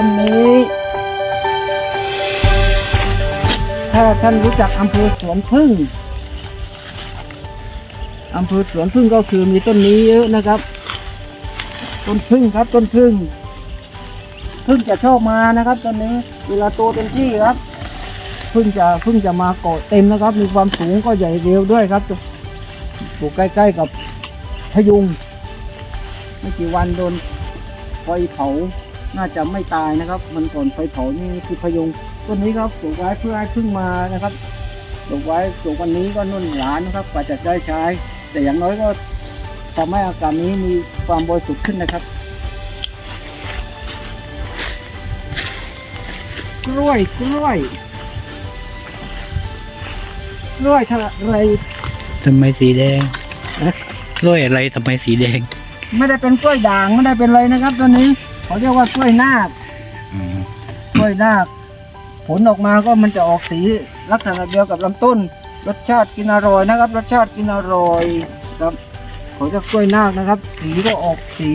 ต้นนี้ ถ้าท่านรู้จักอำเภอสวนพึ่งอำเภอสวนพึ่งก็คือมีต้นนี้เยอะนะครับ ต้นพึ่งครับต้นพึ่งพึ่งจะชอบมานะครับต้นนี้เวลาโตเต็มที่ครับพึ่งจะพึ่งจะมาเกาะเต็มนะครับ มีความสูงก็ใหญ่เร็วด้วยครับปลูกใกล้ ๆกับพยุงไม่กี่วันโดนไฟเผา น่าจะไม่ตายนะครับ มันก่อนไฟเผานี่คือพยุงต้นนี้ครับปลูกไว้เพื่อให้พึ่งมานะครับปลูกไว้ปลูกวันนี้ก็นุ่นหลานนะครับกว่าจะได้ใช้ แต่อย่างน้อยก็ทำให้อากาศนี้มีความบริสุทธิ์ขึ้นนะครับกล้วยกล้วยกล้วยอะไรทำไมสีแดงเอ๊ะกล้วยอะไรทำไมสีแดง ไม่ได้เป็นกล้วยด่างไม่ได้เป็นอะไรนะครับตัวนี้ เขาเรียกว่ากล้วยนาคอืมกล้วยนาคผลออกมาก็มันจะออกสีลักษณะเดียวกับลำต้น รสชาติกินอร่อยนะครับ รสชาติกินอร่อยครับเขาจะกล้วยนาคนะครับ สีก็ออกสี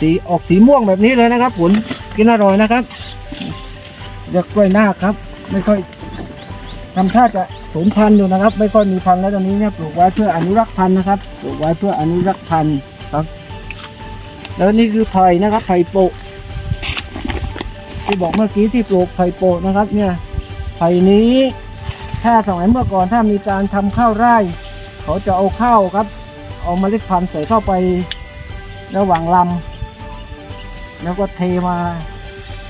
สีออกสีม่วงแบบนี้เลยนะครับ ผลกินอร่อยนะครับเรียกกล้วยนาคครับ ไม่ค่อยทำท่าจะสูญพันธุ์อยู่นะครับ ไม่ค่อยมีพันธุ์แล้วตอนนี้เนี่ยปลูกไว้เพื่ออนุรักษ์พันธุ์นะครับปลูกไว้เพื่ออนุรักษ์พันธุ์ครับ แล้วนี่คือไผ่นะครับ ไผ่โปะที่บอกเมื่อกี้ที่ปลูกไผ่โปะนะครับ เนี่ย ไผ่นี้ถ้าสมัยเมื่อก่อนถ้ามีการทำข้าวไร่ เขาจะเอาข้าวครับ เอาเมล็ดพันธุ์ใส่เข้าไประหว่างลำแล้วก็เทมา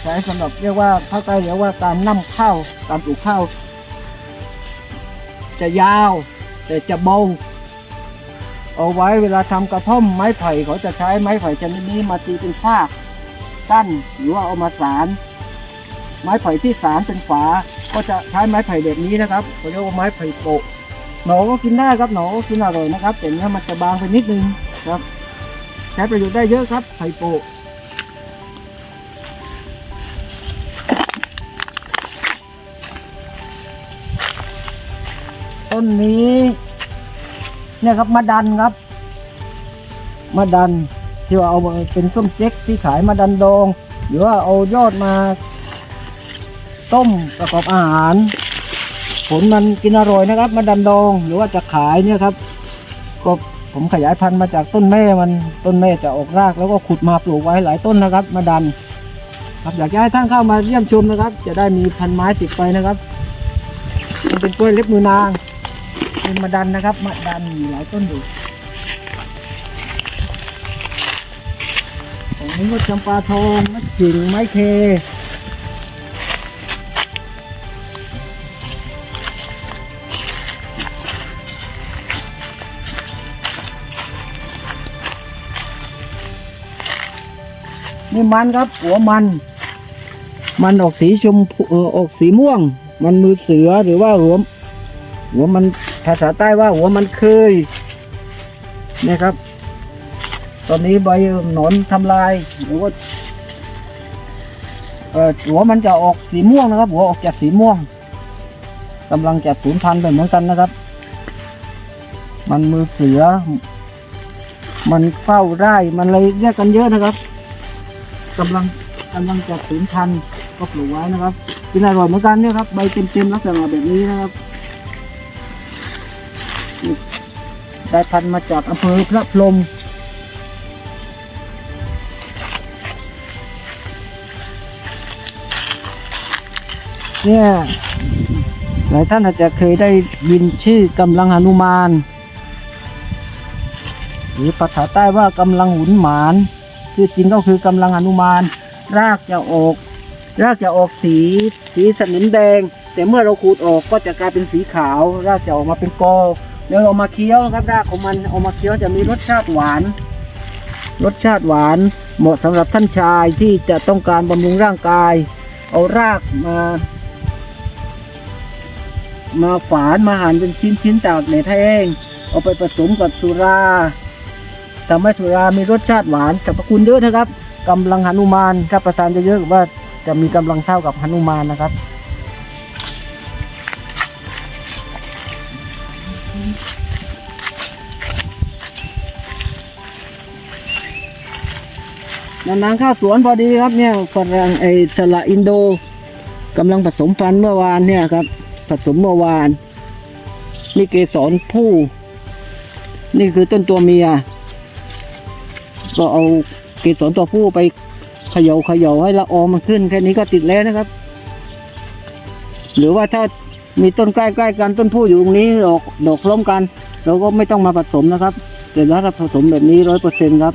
ใช้สำหรับเรียกว่าภาคใต้เรียกว่าการน่ำข้าวการปลูกข้าวจะยาว แต่จะเบา เอาไว้เวลาทำกระท่อมไม้ไผ่เขาจะใช้ไม้ไผ่ชนิดนี้มาตีเป็นฟากกั้นหรือว่าเอามาสารไม้ไผ่ที่สารเป็นฝา ก็จะใช้ไม้ไผ่แบบนี้นะครับเขาเรียกว่าไม้ไผ่โปะหนอก็กินได้ครับหนอก็กินอร่อยนะครับแต่เนื้อมันจะบางไปนิดนึงครับใช้ประโยชน์ได้เยอะครับไผ่โปะต้นนี้ เนี่ยครับมะดันครับมะดันที่ว่าเอามาเป็นส้มเจ๊กที่ขายมาดันดอง หรือว่าเอายอดมา ต้มประกอบอาหารผลมันกินอร่อยนะครับ มาดันดองหรือว่าจะขายเนี่ยครับก็ผมขยายพันธุ์มาจากต้นแม่มันต้นแม่จะออกรากแล้วก็ขุดมาปลูกไว้หลายต้นนะครับ มาดัน ครับอยากจะให้ท่านเข้ามาเยี่ยมชมนะครับ จะได้มีพันไม้ติดไปนะครับ มันเป็นกล้วยเล็บมือนาง เป็นมาดันนะครับ มาดันมีหลายต้นอยู่ของนี้ก็จำปาทองมะจิงไม้เคนี่มันครับ หัวมัน มันออกสีชมพูออกสีม่วง มันมือเสือหรือว่าหัวหัวมัน ภาษาใต้ว่าหัวมันเคยนี่ครับ ตอนนี้ใบหนอนทำลายหรือว่าหัวมันจะออกสีม่วงนะครับ หัวออกจากสีม่วงกำลังจะสูญพันธุ์ไปเหมือนกันนะครับ มันมือเสือ มันเฝ้าไร่มันอะไรเรียกกันเยอะนะครับกำลังกำลังจะสูญพันธุ์ก็ปลูกไว้นะครับกินอร่อยเหมือนกันเนี่ยครับใบเต็มๆลักษณะแบบนี้นะครับ ได้พันธุ์มาจากอำเภอพระพรหมเนี่ยหลายท่านอาจจะเคยได้ยินชื่อกำลังหนุมาน หรือภาษาใต้ว่ากำลังหุนหมานชื่อจริงก็คือกำลังหนุมาน รากจะออก รากจะออกสีสีสนิมแดง แต่เมื่อเราขูดออกก็จะกลายเป็นสีขาว รากจะออกมาเป็นกอ แล้วเอามาเคี้ยวนะครับรากของมันเอามาเคี้ยวจะมีรสชาติหวาน รสชาติหวานเหมาะสำหรับท่านชายที่จะต้องการบำรุงร่างกาย เอารากมา มาฝานมาหั่นเป็นชิ้นชิ้นๆตากแดดให้แห้งเอาไปผสมกับสุราทำให้สุรามีรสชาติหวานสรรพคุณเยอะนะครับกำลังหนุมานถ้าประทานเยอะๆว่าจะมีกำลังเท่ากับหนุมานนะครับ นนางข้าวสวนพอดีครับเนี่ยฝรั่งไอสละอินโดกำลังผสมพันธุ์เมื่อวานเนี่ยครับ ผสมเมื่อวาน นี่เกสรผู้ นี่คือต้นตัวเมีย ก็เอาเกสรตัวผู้ไปเขย่าเขย่าให้ละอองมันขึ้น แค่นี้ก็ติดแล้วนะครับ หรือว่าถ้ามีต้นใกล้ๆกันต้นผู้อยู่ตรงนี้ดอกดอกล้มกัน เราก็ไม่ต้องมาผสมนะครับแต่ถ้าเราผสมแบบนี้ร้อยเปอร์เซ็นครับ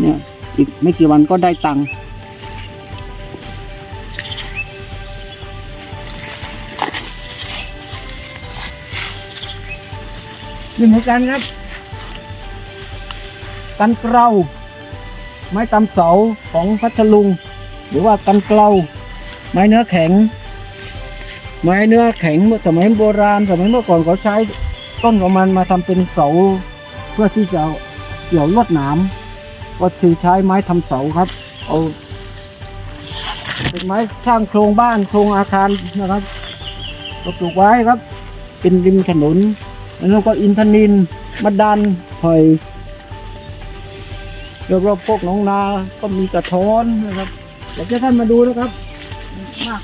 เนี่ย อีกไม่กี่วันก็ได้ตังค์นี่เหมือนกันครับ กันเกลาไม้ตำเสาของพัทลุง หรือว่ากันเกลาไม้เนื้อแข็ง ไม้เนื้อแข็งสมัยโบราณ สมัยเมื่อก่อนเขาใช้ต้นของมันมาทำเป็นเสา เพื่อที่จะเกี่ยวลวดหนาม ก็คือใช้ไม้ทำเสาครับ เอาเป็นไม้สร้างโครงบ้านโครงอาคารนะครับก็ปลูกไว้ครับ เป็นริมถนนแล้วก็อินทนินมะดันหอยรอบๆพวกน้องนา ก็มีกระท้อนนะครับอยากให้ท่านมาดูนะครับมาก